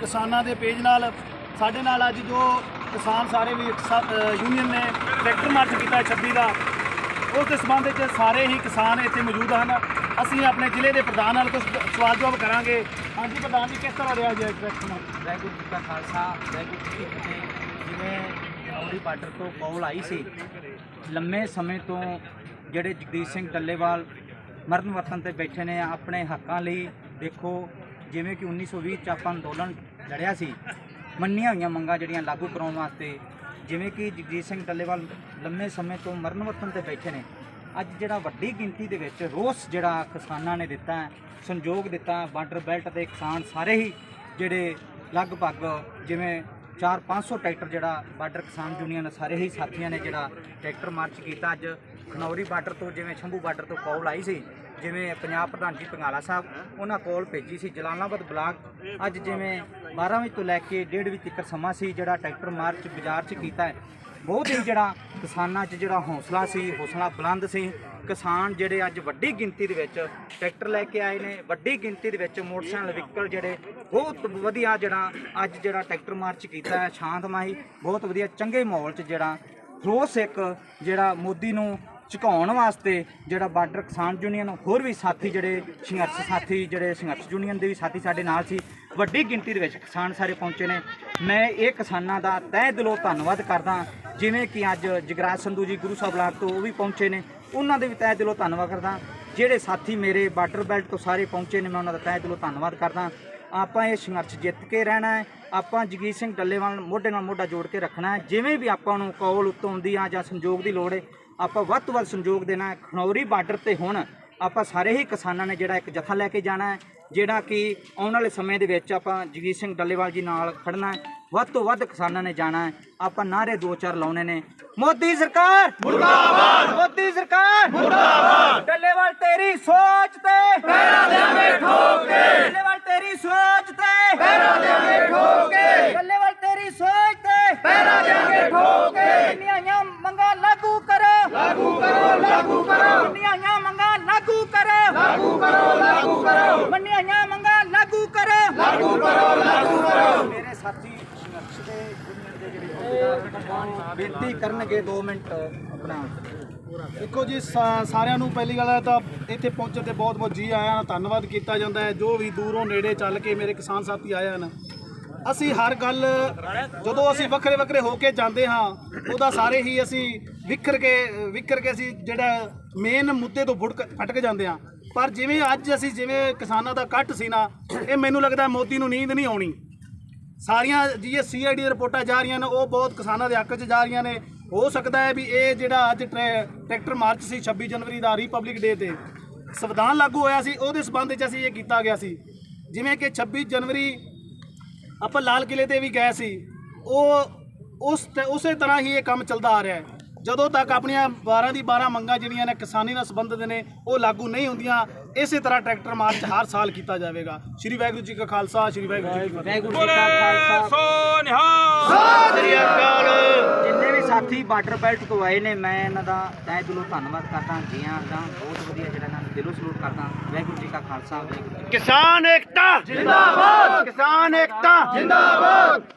ਕਿਸਾਨਾਂ ਦੇ ਪੇਜ ਨਾਲ, ਸਾਡੇ ਨਾਲ ਅੱਜ ਜੋ ਕਿਸਾਨ ਸਾਰੇ ਵੀ ਯੂਨੀਅਨ ਨੇ ਟਰੈਕਟਰ ਮਾਰਚ ਕੀਤਾ 26 ਦਾ, ਉਸ ਦੇ ਸੰਬੰਧ ਵਿੱਚ ਸਾਰੇ ਹੀ ਕਿਸਾਨ ਇੱਥੇ ਮੌਜੂਦ ਹਨ। ਅਸੀਂ ਆਪਣੇ ਜ਼ਿਲ੍ਹੇ ਦੇ ਪ੍ਰਧਾਨ ਨਾਲ ਕੁਝ ਸਵਾਲ ਜਵਾਬ ਕਰਾਂਗੇ। ਹਾਂਜੀ ਪ੍ਰਧਾਨ ਜੀ, ਕਿਸ ਤਰ੍ਹਾਂ ਰਿਹਾ ਜੀ ਅੱਜ ਟਰੈਕਟਰ ਮਾਰਚ ਵਾਹਿਗੁਰੂ ਜੀ ਕਾ ਖਾਲਸਾ, ਵਾਹਿਗੁਰੂ ਜੀ ਕੀ ਫਤਿਹ। ਜਿਵੇਂ ਔੜੀ ਬਾਰਡਰ ਤੋਂ ਕੌਲ ਆਈ ਸੀ, ਲੰਮੇ ਸਮੇਂ ਤੋਂ ਜਿਹੜੇ ਜਗਦੀਸ਼ ਸਿੰਘ ਡੱਲੇਵਾਲ ਮਰਨ ਵਰਤਨ ਤੇ ਬੈਠੇ ਨੇ, ਆਪਣੇ ਹੱਕਾਂ ਲਈ ਦੇਖੋ ਜਿਵੇਂ ਕਿ 1920 ਚ ਆਪਾਂ ਅੰਦੋਲਨ ਲੜਿਆ ਸੀ, ਮੰਨੀਆਂ ਹੋਈਆਂ ਮੰਗਾਂ ਜਿਹੜੀਆਂ ਲਾਗੂ ਕਰਾਉਣ ਵਾਸਤੇ, ਜਿਵੇਂ ਕਿ ਜਗਜੀਤ ਸਿੰਘ ਡੱਲੇਵਾਲ ਲੰਮੇ ਸਮੇਂ ਤੋਂ ਮਰਨ ਵਰਤਨ ਤੇ ਬੈਠੇ ਨੇ। ਅੱਜ ਜਿਹੜਾ ਵੱਡੀ ਗਿਣਤੀ ਦੇ ਵਿੱਚ ਰੋਸ ਜਿਹੜਾ ਕਿਸਾਨਾਂ ਨੇ ਦਿੱਤਾ ਸੰਯੋਗ ਦਿੱਤਾ, ਬਾਰਡਰ ਬੈਲਟ ਦੇ ਕਿਸਾਨ ਸਾਰੇ ਹੀ ਜਿਹੜੇ ਲਗਭਗ ਜਿਵੇਂ 4-500 ਟਰੈਕਟਰ ਜਿਹੜਾ ਬਾਰਡਰ ਕਿਸਾਨ ਯੂਨੀਅਨ ਸਾਰੇ ਹੀ ਸਾਥੀਆਂ ਨੇ ਜਿਹੜਾ ਟਰੈਕਟਰ ਮਾਰਚ ਕੀਤਾ। ਅੱਜ ਖਨੌਰੀ ਬਾਰਡਰ ਤੋਂ ਜਿਵੇਂ ਸ਼ੰਭੂ ਬਾਰਡਰ ਤੋਂ ਕਾਲ ਆਈ ਸੀ ਜਿਵੇਂ ਪੰਜਾਬ ਪ੍ਰਧਾਨ ਜੀ ਪੰਗਾਲਾ ਸਾਹਿਬ, ਉਹਨਾਂ ਕੋਲ ਭੇਜੀ ਸੀ ਜਲਾਲਾਬਾਦ ਬਲਾਕ। ਅੱਜ ਜਿਵੇਂ 12 ਵਜੇ ਤੋਂ ਲੈ ਕੇ 1:30 ਵਜੇ ਤੱਕ ਸਮਾਂ ਸੀ, ਜਿਹੜਾ ਟਰੈਕਟਰ ਮਾਰਚ ਬਾਜ਼ਾਰ 'ਚ ਕੀਤਾ ਹੈ। ਬਹੁਤ ਹੀ ਜਿਹੜਾ ਕਿਸਾਨਾਂ 'ਚ ਜਿਹੜਾ ਹੌਸਲਾ ਸੀ, ਹੌਸਲਾ ਬੁਲੰਦ ਸੀ। ਕਿਸਾਨ ਜਿਹੜੇ ਅੱਜ ਵੱਡੀ ਗਿਣਤੀ ਦੇ ਵਿੱਚ ਟਰੈਕਟਰ ਲੈ ਕੇ ਆਏ ਨੇ, ਵੱਡੀ ਗਿਣਤੀ ਦੇ ਵਿੱਚ ਮੋਟਰਸਾਈਕਲ, ਵਹੀਕਲ ਜਿਹੜੇ ਬਹੁਤ ਵਧੀਆ ਜਿਹੜਾ ਅੱਜ ਜਿਹੜਾ ਟਰੈਕਟਰ ਮਾਰਚ ਕੀਤਾ ਹੈ, ਸ਼ਾਂਤਮਈ, ਬਹੁਤ ਵਧੀਆ ਚੰਗੇ ਮਾਹੌਲ 'ਚ ਜਿਹੜਾ, ਰੋਸ ਇੱਕ ਜਿਹੜਾ ਮੋਦੀ ਨੂੰ ਝੁਕਾਉਣ ਵਾਸਤੇ ਜਿਹੜਾ ਬਾਰਡਰ ਕਿਸਾਨ ਯੂਨੀਅਨ, ਹੋਰ ਵੀ ਸਾਥੀ ਜਿਹੜੇ ਸੰਘਰਸ਼ ਸਾਥੀ, ਜਿਹੜੇ ਸੰਘਰਸ਼ ਯੂਨੀਅਨ ਦੇ ਵੀ ਸਾਥੀ ਸਾਡੇ ਨਾਲ ਸੀ, ਵੱਡੀ ਗਿਣਤੀ ਦੇ ਵਿੱਚ ਕਿਸਾਨ ਸਾਰੇ ਪਹੁੰਚੇ ਨੇ। ਮੈਂ ਇਹ ਕਿਸਾਨਾਂ ਦਾ ਤਹਿ ਦਿਲੋਂ ਧੰਨਵਾਦ ਕਰਦਾ ਜਿਵੇਂ ਕਿ ਅੱਜ ਜਗਰਾਜ ਸੰਧੂ ਜੀ ਗੁਰੂ ਸਾਹਿਬ ਬਲਾਕ ਤੋਂ ਉਹ ਵੀ ਪਹੁੰਚੇ ਨੇ, ਉਹਨਾਂ ਦੇ ਵੀ ਤਹਿ ਦਿਲੋਂ ਧੰਨਵਾਦ ਕਰਦਾ ਜਿਹੜੇ ਸਾਥੀ ਮੇਰੇ ਬਾਰਡਰ ਬੈਲਟ ਤੋਂ ਸਾਰੇ ਪਹੁੰਚੇ ਨੇ, ਮੈਂ ਉਹਨਾਂ ਦਾ ਤਹਿ ਦਿਲੋਂ ਧੰਨਵਾਦ ਕਰਦਾ ਆਪਾਂ ਇਹ ਸੰਘਰਸ਼ ਜਿੱਤ ਕੇ ਰਹਿਣਾ ਹੈ, ਆਪਾਂ ਜਗੀਰ ਸਿੰਘ ਡੱਲੇਵਾਲ ਮੋਢੇ ਨਾਲ ਮੋਢਾ ਜੋੜ ਕੇ ਰੱਖਣਾ ਹੈ, ਜਿਵੇਂ ਵੀ ਆਪਾਂ ਨੂੰ ਕੌਲ ਉੱਤੋਂ ਆਉਂਦੀ ਆ ਜਾਂ ਸੰਯੋਗ ਦੀ ਲੋੜ ਹੈ ਆਪਾਂ ਵੱਧ ਤੋਂ ਵੱਧ ਸੰਯੋਗ ਦੇਣਾ ਹੈ। ਖਨੌਰੀ ਬਾਰਡਰ ਤੇ ਹੁਣ ਆਪਾਂ ਸਾਰੇ ਹੀ ਕਿਸਾਨਾਂ ਨੇ ਜਿਹੜਾ ਇੱਕ ਜਥਾ ਲੈ ਕੇ ਜਾਣਾ ਹੈ, ਜਿਹੜਾ ਕਿ ਆਉਣ ਵਾਲੇ ਸਮੇਂ ਦੇ ਵਿੱਚ ਆਪਾਂ ਜਗਜੀਤ ਸਿੰਘ ਡੱਲੇਵਾਲ ਜੀ ਨਾਲ ਖੜਨਾ ਹੈ। ਵੱਧ ਤੋਂ ਵੱਧ ਕਿਸਾਨਾਂ ਨੇ ਜਾਣਾ ਹੈ। ਆਪਾਂ ਨਾਰੇ ਦੋ ਚਾਰ ਲਾਉਣੇ ਨੇ। ਮੋਦੀ ਸਰਕਾਰ! ਮੁਰਦਾਬਾਦ ਮੋਦੀ ਸਰਕਾਰ! ਮੁਰਦਾਬਾਦ ਡੱਲੇਵਾਲ ਤੇਰੀ ਸੋਚ ਤੇ ਪੈਰਾਂ ਦੇਾਂਗੇ ਠੋਕ ਕੇ ਡੱਲੇਵਾਲ ਤੇਰੀ ਸੋਚ ਤੇ ਪੈਰਾਂ ਦੇਾਂਗੇ ਠੋਕ ਕੇ ਡੱਲੇਵਾਲ ਤੇਰੀ ਸੋਚ ਤੇ ਪੈਰਾਂ ਦੇਾਂਗੇ ਠੋਕ ਕੇ ਇੰਨੀਆਂ ਮੰਗਾਂ ਲਾਗੂ ਕਰੋ ਲਾਗੂ ਕਰੋ ਲਾਗੂ ਕਰੋ ਇੰਨੀਆਂ ਮੰਗਾਂ ਲਾਗੂ ਕਰੋ ਲਾਗੂ ਕਰੋ ਲਾਗੂ ਕਰੋ ਮੰਨੀਆਂ ਮੰਗਾਂ ਲਾਗੂ ਕਰੋ ਲਾਗੂ ਕਰੋ ਲਾਗੂ ਕਰੋ ਮੇਰੇ ਸਾਥੀ ਸੰਘਰਸ਼ ਦੇ ਯੂਨੀਅਨ ਦੇ ਜਿਹੜੇ ਅਹੁਦੇਦਾਰ ਬੇਨਤੀ ਕਰਨਗੇ 2 ਮਿੰਟ ਆਪਣਾ। ਦੇਖੋ ਜੀ, ਸਾ- ਸਾਰਿਆਂ ਨੂੰ ਪਹਿਲੀ ਗੱਲ ਹੈ ਤਾਂ ਇੱਥੇ ਪਹੁੰਚਣ ਤੇ ਬਹੁਤ ਬਹੁਤ ਜੀ ਆਇਆਂ ਧੰਨਵਾਦ ਕੀਤਾ ਜਾਂਦਾ ਹੈ। ਜੋ ਵੀ ਦੂਰੋਂ ਨੇੜੇ ਚੱਲ ਕੇ ਮੇਰੇ ਕਿਸਾਨ ਸਾਥੀ ਆਏ ਹਨ, ਅਸੀਂ ਹਰ ਗੱਲ, ਜਦੋਂ ਅਸੀਂ ਵੱਖਰੇ ਵੱਖਰੇ ਹੋ ਕੇ ਜਾਂਦੇ ਹਾਂ, ਉਹਦਾ ਸਾਰੇ ਹੀ ਅਸੀਂ ਵਿਖਰ ਕੇ ਵਿਖਰ ਕੇ ਅਸੀਂ ਜਿਹੜਾ ਮੇਨ ਮੁੱਦੇ ਤੋਂ ਫੁੜਕ ਫਟਕ ਜਾਂਦੇ ਹਾਂ। ਪਰ ਜਿਵੇਂ ਅੱਜ ਅਸੀਂ ਜਿਵੇਂ ਕਿਸਾਨਾਂ ਦਾ ਕੱਟ ਸੀ ਨਾ, ਇਹ ਮੈਨੂੰ ਲੱਗਦਾ ਮੋਦੀ ਨੂੰ ਨੀਂਦ ਨਹੀਂ ਆਉਣੀ। ਸਾਰੀਆਂ ਜੀ ਸੀਆਈਡੀ ਦੀਆਂ ਰਿਪੋਰਟਾਂ ਜਾ ਰਹੀਆਂ ਨੇ, ਉਹ ਬਹੁਤ ਕਿਸਾਨਾਂ ਦੇ ਹੱਕ 'ਚ ਜਾ ਰਹੀਆਂ ਨੇ। ਹੋ ਸਕਦਾ ਹੈ ਵੀ ਇਹ ਜਿਹੜਾ ਅੱਜ ਟਰੈ- ਟਰੈਕਟਰ ਮਾਰਚ ਸੀ 26 ਜਨਵਰੀ ਦਾ ਰਿਪਬਲਿਕ ਡੇ ਤੇ ਸੰਵਿਧਾਨ ਲਾਗੂ ਹੋਇਆ ਸੀ, ਉਹਦੇ ਸਬੰਧ 'ਚ ਅਸੀਂ ਇਹ ਕੀਤਾ ਗਿਆ ਸੀ। ਜਿਵੇਂ ਕਿ 26 ਜਨਵਰੀ ਆਪਾਂ ਲਾਲ ਕਿਲੇ ਤੇ ਵੀ ਗਏ ਸੀ, ਉਹ ਉਸ ਉਸੇ ਤਰ੍ਹਾਂ ਹੀ ਇਹ ਕੰਮ ਚੱਲਦਾ ਆ ਰਿਹਾ ਹੈ। ਜਦੋਂ ਤੱਕ ਆਪਣੀਆਂ 12 ਦੀ 12 ਮੰਗਾਂ ਜਿਹੜੀਆਂ ਨੇ ਕਿਸਾਨੀ ਨਾਲ ਸੰਬੰਧਿਤ ਨੇ ਉਹ ਲਾਗੂ ਨਹੀਂ ਹੁੰਦੀਆਂ ਇਸੇ ਤਰ੍ਹਾਂ ਟਰੈਕਟਰ ਮਾਰਚ ਹਰ ਸਾਲ ਕੀਤਾ ਜਾਵੇਗਾ। ਸ਼੍ਰੀ ਵਾਹਿਗੁਰੂ ਜੀ ਕਾ ਖਾਲਸਾ ਸ਼੍ਰੀ ਵਾਹਿਗੁਰੂ ਜੀ ਕੀ ਫਤਿਹ। ਵਾਹਿਗੁਰੂ ਜੀ ਕਾ ਖਾਲਸਾ। ਜਿੰਨੇ ਵੀ ਸਾਥੀ ਬਾਰਡਰ ਬੈਲਟ ਤੋਂ ਆਏ ਨੇ ਮੈਂ ਇਹਨਾਂ ਦਾ ਤਹਿ ਦਿਲੋਂ ਧੰਨਵਾਦ ਕਰਦਾ ਜੀ ਆਇਆਂ ਦਾ ਬਹੁਤ ਵਧੀਆ ਜਿਹੜਾ ਇਹਨਾਂ ਨੂੰ ਦਿਲੋਂ ਸਲੂਟ ਕਰਦਾ। ਵਾਹਿਗੁਰੂ ਜੀ ਕਾ ਖਾਲਸਾ ਵਾਹਿਗੁਰੂ। ਕਿਸਾਨ ਏਕਤਾ। ਜਿੰਦਾਬਾਦ। ਕਿਸਾਨ ਏਕਤਾ। ਜਿੰਦਾਬਾਦ।